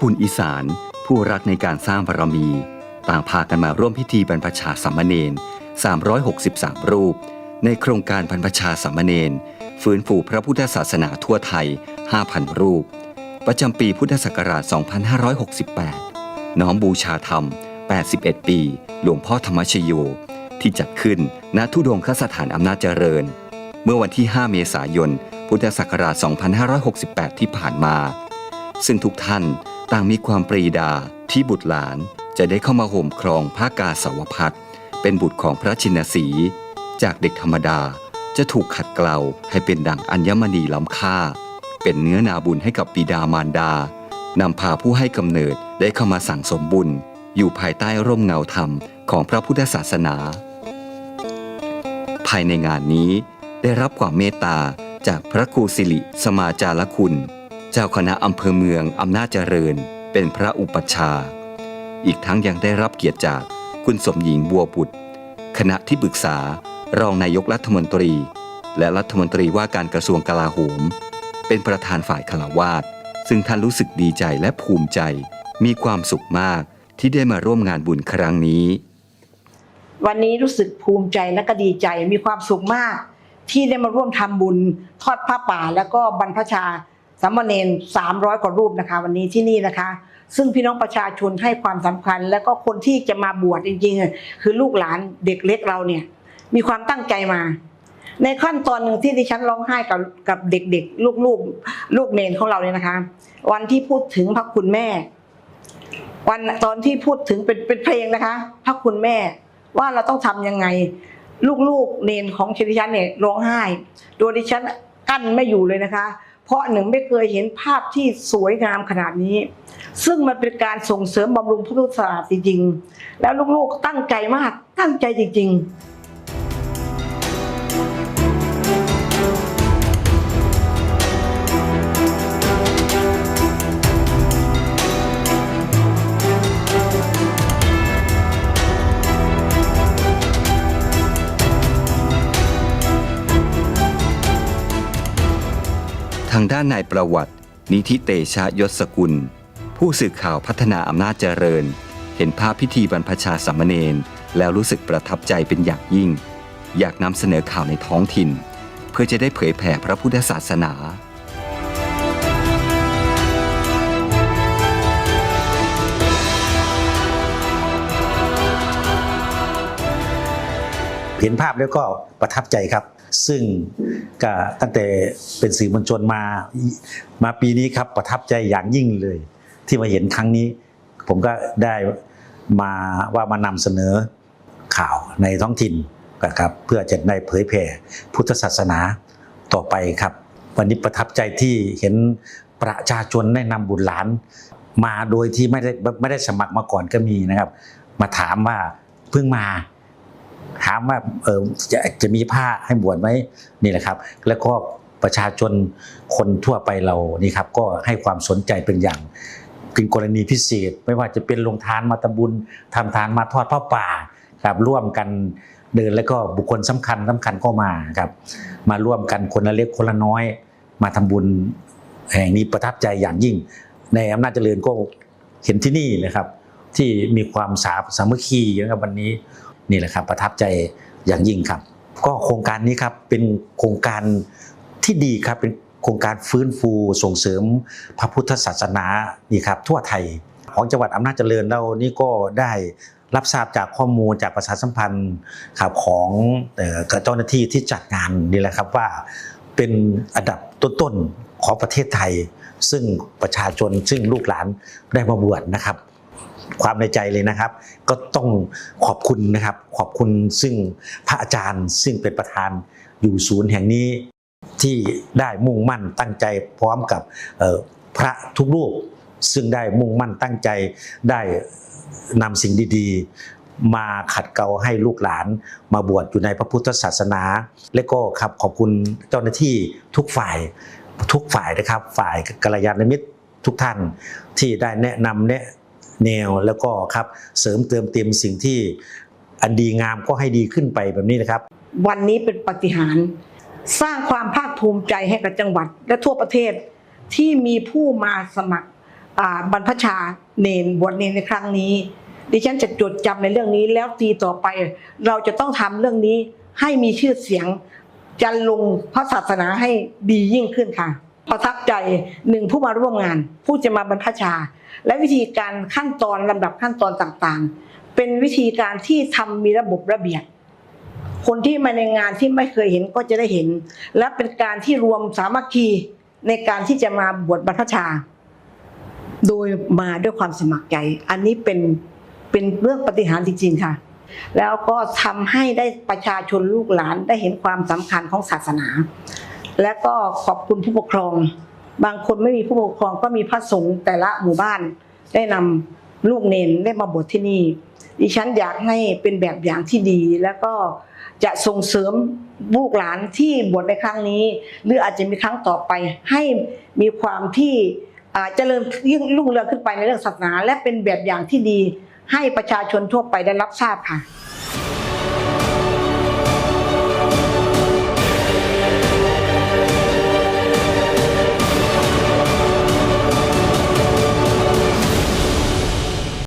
บุญอีสาน ผู้รักในการสร้างบารมี ต่างพากันมาร่วมพิธีบรรพชาสามเณร363 รูป ในโครงการบรรพชาสามเณรฟื้นฟูพระพุทธศาสนาทั่วไทย 5,000 รูป ประจำปีพุทธศักราช 2568 น้อมบูชาธรรม 81 ปี หลวงพ่อธรรมชโย ที่จัดขึ้นณทุดงคสถานอำนาจเจริญ เมื่อวันที่ 5 เมษายน พุทธศักราช 2568 ที่ผ่านมา ซึ่งทุกท่าน ต่างมีความปรีดาที่บุตรหลานจะได้เข้ามาห่มครองผ้ากาสาวพัดเป็นบุตรของพระชินสี จากเด็กธรรมดาจะถูกขัดเกลาให้เป็นดั่งอัญมณีล้ำค่า เป็นเนื้อนาบุญให้กับบิดามารดานำพาผู้ให้กำเนิดได้เข้ามาสั่งสมบุญ อยู่ภายใต้ร่มเงาธรรมของพระพุทธศาสนา ภายในงานนี้ได้รับความเมตตาจากพระครูสิริสมาจารคุณ เจ้าคณะอำเภอเมืองอำนาจเจริญ เป็นพระอุปัชฌาย์อีกทั้งยังได้รับเกียรติจากคุณสมหญิงบัวบุตร คณะที่ปรึกษารองนายกรัฐมนตรี และรัฐมนตรีว่าการกระทรวงกลาโหม เป็นประธานฝ่ายคลาวาสซึ่งท่านรู้สึกดีใจและภูมิใจ มีความสุขมากที่ได้มาร่วมงานบุญครั้งนี้ วันนี้รู้สึกภูมิใจและก็ดีใจมีความสุขมาก ที่ได้มาร่วมทำบุญ ทอดผ้าป่า แล้วก็บรรพชา สามเณรสามร้อยกว่ารูปนะคะ วันนี้ที่นี่นะคะ ซึ่งพี่น้องประชาชนให้ความสำคัญ แล้วก็คนที่จะมาบวชจริงๆ คือลูกหลานเด็กเล็กเราเนี่ย มีความตั้งใจมา ในขั้นตอนหนึ่งที่ดิฉันร้องไห้กับกับเด็กๆ ลูกๆลูกเนนของเราเนี่ยนะคะ วันที่พูดถึงพระคุณแม่ วันตอนที่พูดถึงเป็นเป็นเพลงนะคะ พระคุณแม่ว่าเราต้องทำยังไง ลูกๆเนนของดิฉันเนี่ยร้องไห้โดยดิฉันกั้นไม่อยู่เลยนะคะ เพราะหนึ่งไม่เคยเห็นภาพที่สวยงามขนาดนี้ ซึ่งมันเป็นการส่งเสริมบำรุงพุทธศาสนาจริงๆแล้วลูกๆตั้งใจมากตั้งใจจริง ๆางด้านนายประวัติ นิธิเตชะยศกุล ผู้สื่อข่าวพัฒนาอำนาจเจริญ เห็นภาพพิธีบรรพชาสามเณรแล้วรู้สึกประทับใจเป็นอย่างยิ่ง อยากนำเสนอข่าวในท้องถิ่น เพื่อจะได้เผยแผ่พระพุทธศาสนาเห็นภาพแล้วก็ประทับใจครับ ซึ่งก็ตั้งแต่เป็นสื่อมวลชนมามาปีนี้ครับประทับใจอย่างยิ่งเลย ที่มาเห็นครั้งนี้ ผมก็ได้มาว่ามานำเสนอข่าวในท้องถิ่นนะครับเพื่อจะได้เผยแผ่พุทธศาสนาต่อไปครับ วันนี้ประทับใจที่เห็นประชาชนได้นำบุตรหลาน มาโดยที่ไม่ได้ไม่ได้สมัครมาก่อนก็มีนะครับ มาถามว่าเพิ่งมา ถามว่าเออจะจะมีผ้าให้บวชไหมนี่แหละครับ แล้วก็ประชาชนคนทั่วไปเรานี่ครับก็ให้ความสนใจเป็นอย่างเป็นกรณีพิเศษ ไม่ว่าจะเป็นลงทานมาตำบุญทำทานมาทอดผ้าป่าครับร่วมกันเดินแล้วก็บุคคลสำคัญสำคัญก็มาครับมาร่วมกันคนละเล็กคนละน้อย มาทำบุญแห่งนี้ประทับใจอย่างยิ่ง ในอำนาจเจริญก็เห็นที่นี่นะครับ ที่มีความสาสามัคคีนะครับวันนี้ นี่แหละครับประทับใจอย่างยิ่งครับ ก็โครงการนี้ครับเป็นโครงการที่ดีครับเป็นโครงการฟื้นฟูส่งเสริมพระพุทธศาสนานี่ครับทั่วไทยของจังหวัดอำนาจเจริญเรานี่ก็ได้รับทราบจากข้อมูลจากประชาสัมพันธ์ครับของเจ้าหน้าที่ที่จัดงานนี่แหละครับว่าเป็นอันดับต้นๆของประเทศไทย ซึ่งประชาชนซึ่งลูกหลานได้มาบวชนะครับ ความในใจเลยนะครับ ก็ต้องขอบคุณนะครับ ขอบคุณซึ่งพระอาจารย์ซึ่งเป็นประธานอยู่ศูนย์แห่งนี้ที่ได้มุ่งมั่นตั้งใจพร้อมกับพระทุกรูป ซึ่งได้มุ่งมั่นตั้งใจได้นำสิ่งดี ๆ มาขัดเกลาให้ลูกหลาน มาบวชอยู่ในพระพุทธศาสนา และก็ครับขอบคุณเจ้าหน้าที่ทุกฝ่ายทุกฝ่ายนะครับ ฝ่ายกัลยาณมิตรทุกท่านที่ได้แนะนำแนะ แนวแล้วก็ครับเสริมเติมเต็มสิ่งที่อันดีงามก็ให้ดีขึ้นไปแบบนี้นะครับ วันนี้เป็นปาฏิหาร สร้างความภาคภูมิใจให้กับจังหวัด และทั่วประเทศที่มีผู้มาสมัครบรรพชาเนนบวชเนนในครั้งนี้ ดิฉันจะจดจำในเรื่องนี้แล้วทีต่อไป เราจะต้องทำเรื่องนี้ให้มีชื่อเสียงจะลงพระศาสนาให้ดียิ่งขึ้นค่ะ ประทับใจหนึ่งผู้มาร่วมงาน ผู้จะมาบรรพชา และวิธีการขั้นตอนลำดับขั้นตอนต่างๆ เป็นวิธีการที่ทำมีระบบระเบียบคนที่มาในงานที่ไม่เคยเห็นก็จะได้เห็น และเป็นการที่รวมสามัคคีในการที่จะมาบวชบรรพชา โดยมาด้วยความสมัครใจ อันนี้เป็นเป็นเรื่องปฏิหารจริงๆค่ะ แล้วก็ทำให้ได้ประชาชนลูกหลานได้เห็นความสำคัญของศาสนา และก็ขอบคุณผู้ปกครอง บางคนไม่มีผู้ปกครองก็มีพระสงฆ์แต่ละหมู่บ้าน ได้นำลูกเนนได้มาบวชที่นี่ ดิฉันอยากให้เป็นแบบอย่างที่ดี แล้วก็จะส่งเสริมลูกหลานที่บวชในครั้งนี้ หรืออาจจะมีครั้งต่อไปให้มีความที่เจริญยิ่งรุ่งเรืองขึ้นไปในเรื่องศาสนา และเป็นแบบอย่างที่ดีให้ประชาชนทั่วไปได้รับทราบค่ะ